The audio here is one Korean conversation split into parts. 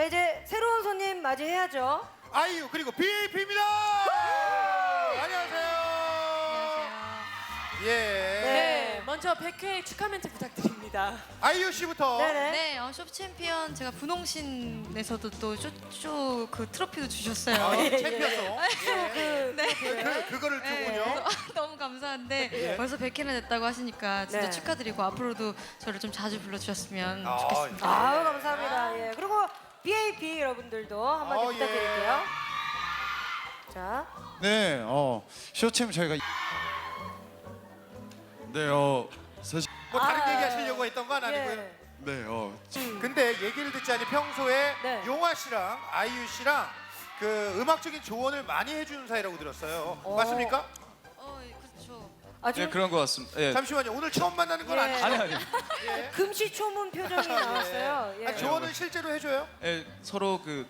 자 이제 새로운 손님 맞이해야죠. 아이유 그리고 BAP입니다. 안녕하세요. 예. 네, 먼저 100회 축하 멘트 부탁드립니다. 아이유 씨부터. 네네. 네, 어, 쇼 챔피언 제가 분홍신에서도 또 쇼쇼 그 트로피도 주셨어요. 아, 예, 챔피언송. 예. 네. 그, 그거를 네, 주군요. 그래서 너무 감사한데 예. 벌써 100회나 됐다고 하시니까 진짜 네. 축하드리고 앞으로도 저를 좀 자주 불러주셨으면 아, 좋겠습니다. 아유 감사합니다. 예 그리고 BAP 여러분들도 한마디 어, 예. 부탁드릴게요. 자 네, 어 쇼챔 저희가 네, 어 사실 뭐 다른 아, 얘기 하시려고 했던 건 아니고요. 예. 네, 어 근데 얘기를 듣자니 평소에 네. 용화 씨랑 아이유 씨랑 그 음악적인 조언을 많이 해주는 사이라고 들었어요. 어. 맞습니까? 어, 예, 그렇죠. 아네 지금 그런 것 같습니다. 예. 잠시만요. 오늘 처음 만나는 건 예. 아니죠? 아니 아니. 예. 금시초문 표정이 나왔어요. 예. 아, 조언은 실제로 해줘요? 예, 서로 그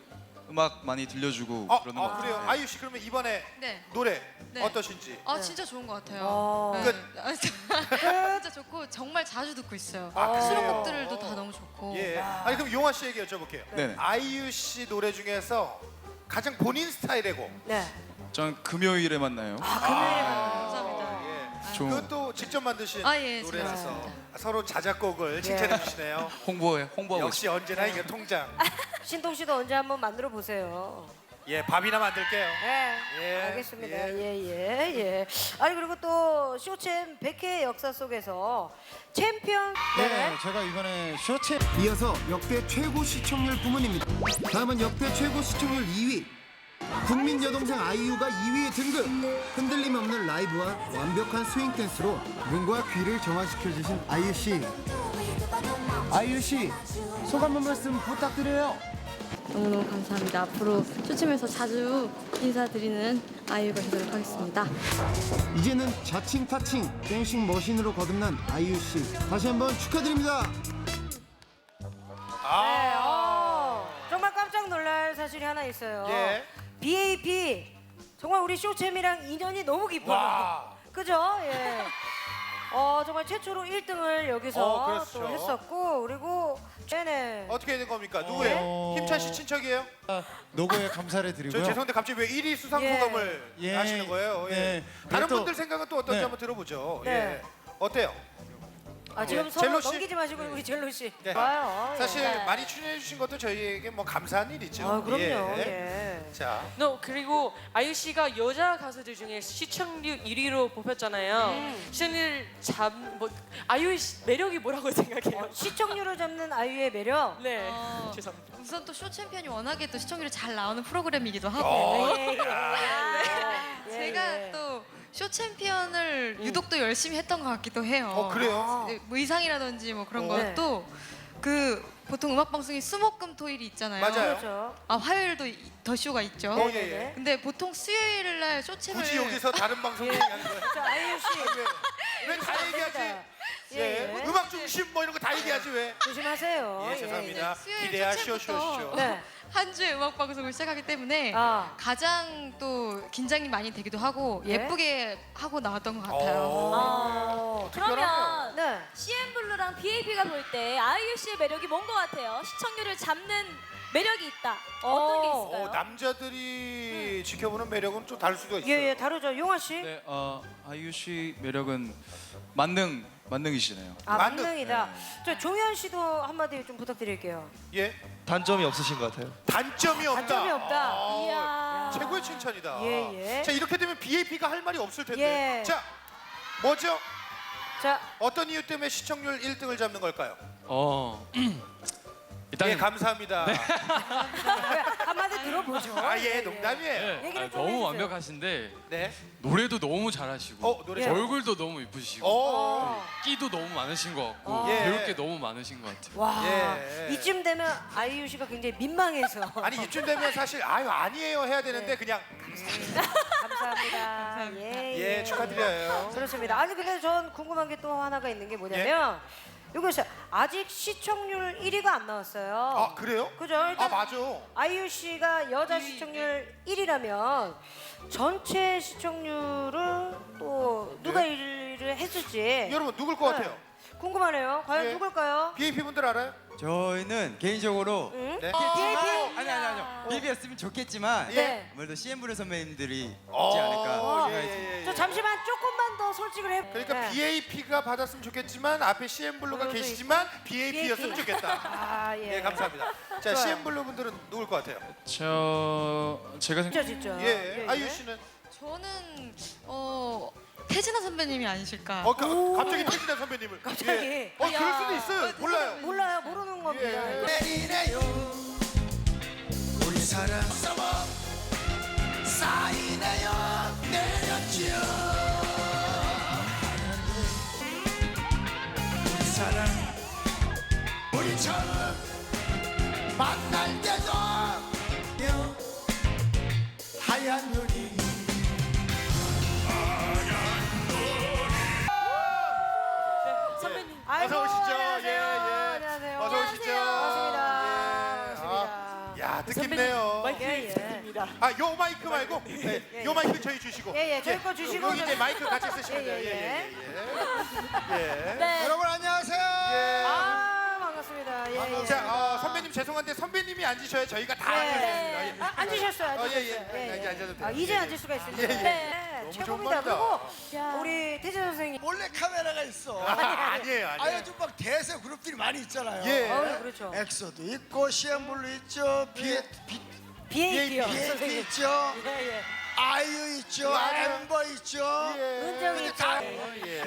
음악 많이 들려주고 아, 그러는 아, 것 그래요? 같아요. 아이유 씨 그러면 이번에 네. 노래 네. 어떠신지? 아 네. 진짜 좋은 것 같아요. 어. 네. 끝. 아, 진짜 좋고 정말 자주 듣고 있어요. 아, 그래요? 수록곡들도 다 너무 좋고. 예. 아니 그럼 용화 씨에게 여쭤볼게요. 네네. 아이유 씨 노래 중에서 가장 본인 스타일의 곡. 네. 전 금요일에 만나요. 아 금요일에 감사합니다. 예. 좋은 그것도 직접 만드신 아, 예, 노래라서. 서로 자작곡을 칭찬해 주시네요. 홍보에 홍보하고 역시 언제나 이게 통장. 신동 씨도 언제 한번 만들어 보세요. 예, 밥이나 만들게요. 네, 예, 알겠습니다. 예. 예, 예, 예. 아니 그리고 또 쇼챔 100회 역사 속에서 챔피언 네, 제가 이번에 쇼챔 이어서 역대 최고 시청률 부문입니다. 다음은 역대 최고 시청률 2위. 국민 여동생 아이유가 2위에 등극. 흔들림 없는 라이브와 완벽한 스윙 댄스로 눈과 귀를 정화시켜 주신 아이유 씨. 아이유 씨, 소감 한 말씀 부탁드려요. 너무너무 감사합니다. 앞으로 쇼챔에서 자주 인사드리는 아이유가 되도록 하겠습니다. 이제는 자칭 타칭 댄싱 머신으로 거듭난 아이유 씨. 다시 한번 축하드립니다. 네, 어, 정말 깜짝 놀랄 사실이 하나 있어요. 예. BAP 정말 우리 쇼챔이랑 인연이 너무 깊어요. 와. 그죠? 예. 어 정말 최초로 1등을 여기서 어, 그렇죠. 또 했었고 그리고 네네. 어떻게 된 겁니까? 누구예요? 어. 힘찬 씨 친척이에요? 노고에 감사를 저 드리고요. 죄송한데 갑자기 왜 1위 수상 예. 소감을 예. 하시는 거예요? 예. 네. 다른 또- 분들 생각은 또 어떤지 네. 한번 들어보죠. 네. 예. 어때요? 아 지금 예. 서로 젤로 씨? 넘기지 마시고 우리 젤로 씨. 네. 좋아요. 사실 예. 많이 출연해 주신 것도 저희에게 뭐 감사한 일이죠. 아 그럼요. 예. 예. 자, 너 그리고 아이유 씨가 여자 가수들 중에 시청률 1위로 뽑혔잖아요. 시청률 잡뭐 아이유 씨 매력이 뭐라고 생각해요? 어, 시청률을 잡는 아이유의 매력. 네. 어, 죄송합니다. 우선 또 쇼 챔피언이 워낙에 또 시청률이 잘 나오는 프로그램이기도 하고 어. 예, 예. 아, 예, 제가 예. 또 쇼 챔피언을 유독 또 열심히 했던 것 같기도 해요. 어 그래요? 네, 뭐 의상이라든지 뭐 그런 어. 것도 그 보통 음악 방송이 수목금 토일이 있잖아요. 맞아요. 그렇죠. 아 화요일도 이- 더 쇼가 있죠. 어, 예, 네네. 예. 근데 보통 수요일 날 쇼챔을 굳이 여기서 다른 방송 예. 얘기하는 거예요? 자 아이유 씨. 왜 다 얘기하지? 예, 예. 예. 음악 중심 뭐 이런 거 다 얘기하지 왜? 조심하세요. 예, 죄송합니다. 수요일 기대하시오, 쇼챔부터 쇼쇼. 네. 한 주의 음악 방송을 시작하기 때문에 아. 가장 또 긴장이 많이 되기도 하고 네. 예쁘게 하고 나왔던 것 같아요. 어. 그러면 네. CN블루랑 BAP가 볼때 아이유 씨의 매력이 뭔 것 같아요? 시청률을 잡는 매력이 있다. 어떤 게 어, 있을까요? 어, 남자들이 지켜보는 매력은 또 다를 수가 있어요. 예, 예, 다르죠. 용화 씨. 네, 어, 아이유 씨 매력은 만능 만능이시네요. 아, 만능. 만능이다. 저 종현 씨도 한마디 좀 부탁드릴게요. 예. 단점이 없으신 것 같아요. 단점이 없다. 단점이 없다. 아, 이야. 최고의 칭찬이다. 예, 예. 자 이렇게 되면 BAP가 할 말이 없을 텐데. 예. 자 뭐죠? 자, 어떤 이유 때문에 시청률 1등을 잡는 걸까요? 어. 일단 예 감사합니다. 한마디 들어보죠. 아 예 농담이에요. 얘기를 아, 좀 너무 해주세요. 완벽하신데 네. 노래도 너무 잘하시고 어 노래 예. 잘. 얼굴도 너무 이쁘시고 어. 끼도 너무 많으신 것 같고 예. 배울 게 너무 많으신 것 같아요. 와, 예. 이쯤 되면 아이유 씨가 굉장히 민망해서. 아니 이쯤 되면 사실 아유 아니에요 해야 되는데 그냥 감사합니다. 예, 예 축하드려요. 그렇습니다. 아니 근데 전 궁금한 게 또 하나가 있는 게 뭐냐면 이것이 아직 시청률 1위가 안 나왔어요. 아 그래요? 그죠? 아 일단 맞아. 아이유 씨가 여자 네. 시청률 1위라면 전체 시청률은 또 누가 네. 1위를 했을지 여러분 누굴 것 같아요? 궁금하네요. 과연 예. 누굴까요? BAP 분들 알아요? 저희는 개인적으로 응? 네. BAP 비비였으면 좋겠지만 네. 아무래도 CN블루 선배님들이 있지 어, 않을까 예, 생각이 예, 듭니다. 예. 저 잠시만 조금만 더 솔직을 해. 그러니까 네. BAP가 받았으면 좋겠지만 앞에 CN블루가 블루도 계시지만 BAP였으면 BAP. 좋겠다. 아 예. 예, 감사합니다. 자, 좋아요. CN블루 분들은 누굴 것 같아요? 저 제가 진짜 생각 진짜. 예, 아이유 씨는 저는 어 태진아 선배님이 아니실까. 어, 가, 갑자기 태진아 선배님을 갑자기. 예. 어, 그럴 수도 있어요. 몰라요. 몰라요 모르는 겁니다. 예. 내리네요 사랑 쌓이네요. 내렸지요. 우리 사랑 우리 처음 만날 때도 하얀 눈이 선배님. 아이고, 야, 뜻깊네요. 마이크 예, 예. 부탁드립니다. 아, 요 마이크 말고 네, 예, 요 예. 마이크 저희 주시고. 예, 예, 저희 거 주시고 여기 이제 마이크 같이 쓰시면 예, 돼요. 예, 예, 예, 예. 예. 네. 여러분 안녕하세요 예. 아 반갑습니다. 예, 예. 자, 어, 선배님 죄송한데 선배님이 앉으셔야 저희가 다 네. 앉으겠습니다. 예. 아, 앉으셨어요. 어, 앉으셨어요. 예, 예. 이제 앉아도 돼요. 아, 이제 예, 예. 앉을 수가 있습니다. 예, 예. 네. 너무 최고입니다. 그리고 우리 태진 선생님. 몰래 카메라가 있어 아, 아니에요, 아 아니에요. 요즘 막 대세 그룹들이 많이 있잖아요 예. 어, 그렇죠. 엑소도 있고 시엠블루 있죠 비, 비, BAP요. BAP 선생님. 있죠 예, 예. 아이유 있죠 예. 엠버 있죠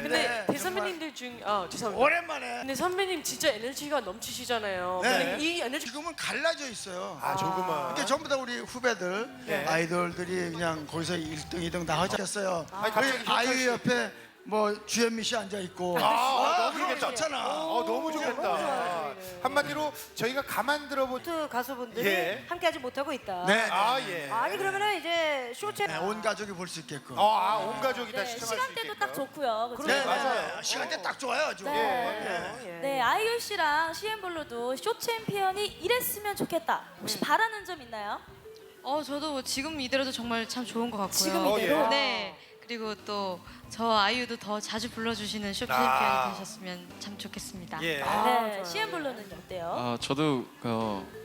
근데 네, 대선배님들 중, 아 죄송합니다. 오랜만에 근데 선배님 진짜 에너지가 넘치시잖아요. 네. 근데 이 에너지 지금은 갈라져 있어요 아, 조금만. 이게 전부 다 우리 후배들 예. 아이돌들이 그냥 거기서 1등 2등 다 하셨어요 아니, 갑자기 우리. 아이유 옆에 뭐 주현미 씨 앉아 있고 아, 아, 너무 그런 거 좋겠다. 좋잖아 어, 너무 좋겠다. 한마디로 저희가 가만 들어보 두 가수분들이 예. 함께하지 못하고 있다. 네, 아, 예. 아니 그러면은 이제 쇼체 네, 온 가족이 볼 수 있게끔 어, 아, 온 가족이 다 네, 시청할 수 시간대도 있게끔. 딱 좋고요. 그죠? 네, 맞아요. 맞아요. 시간대 딱 좋아요, 아주. 네. 예. 네, 아이유 씨랑 CN블루도 쇼 챔피언이 이랬으면 좋겠다. 혹시 바라는 점 있나요? 어 저도 지금 이대로도 정말 참 좋은 것 같고요. 지금 어, 이대로? 예. 네. 그리고 또 저 아이유도 더 자주 불러주시는 쇼 아. 챔피언이 되셨으면 참 좋겠습니다. 예. 네, CN블루는 어때요? 아 저도 그 감사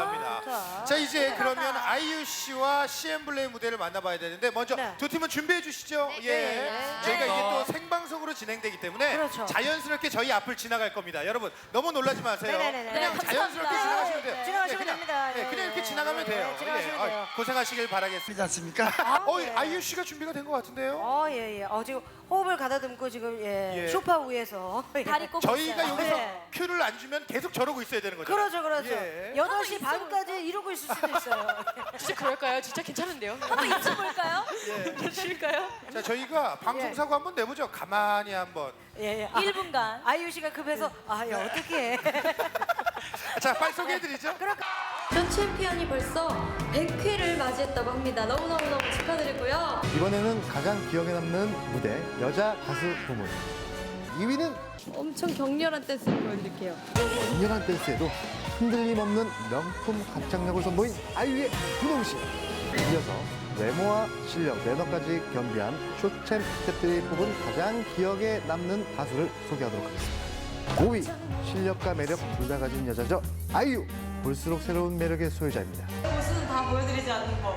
합니다. 자 이제 그러면 아이유 씨와 CN블루의 무대를 만나봐야 되는데 먼저 네. 두 팀은 준비해 주시죠. 예. 예, 예. 저희가 네. 이게 또 생방송으로 진행되기 때문에 그렇죠. 자연스럽게 저희 앞을 지나갈 겁니다. 여러분 너무 놀라지 마세요. 네 네 네. 그냥 네, 자연스럽게 감사합니다. 지나가시면 돼요. 네, 지나가시면 그냥, 됩니다. 네, 예, 그냥 이렇게 예. 지나가면 네, 돼요. 지나가시면 아, 돼요. 고생하시길 바라겠습니다. 그렇지 않습니까? 어, 예. 아이유 씨가 준비가 된 것 같은데요. 어, 예, 예. 어, 지금 호흡을 가다듬고 지금 예, 예. 소파 위에서 다리 꼭 저희가 있어요. 여기서 네. 큐를 안 주면 계속 저러고 있어야 되는 거죠. 그렇죠, 그렇죠. 예. 8시 반까지 이러고 있을 수도 있어요. 진짜 그럴까요? 진짜 괜찮은데요? 한번 입혀볼까요? 괜찮을까요? 자 저희가 방송 사고 한번 내보죠. 가만히 한번. 예, 예. 아, 1분간. 아이유 씨가 급해서 아, 야, 어떻게 해. 자 빨리 소개해드리죠. 쇼 챔피언이 벌써 100회를 맞이했다고 합니다. 너무너무너무 축하드리고요. 이번에는 가장 기억에 남는 무대 여자 가수 부문 2위는 엄청 격렬한 댄스를 보여드릴게요. 강렬한 댄스에도 흔들림 없는 명품 합창력을 선보인 아이유의 분홍 씨 이어서 외모와 실력, 매너까지 겸비한 쇼챔 스태프들이 뽑은 가장 기억에 남는 가수를 소개하도록 하겠습니다 5위 실력과 매력 둘 다 가진 여자죠 아이유 볼수록 새로운 매력의 소유자입니다 보수는 다 보여드리지 않는 법.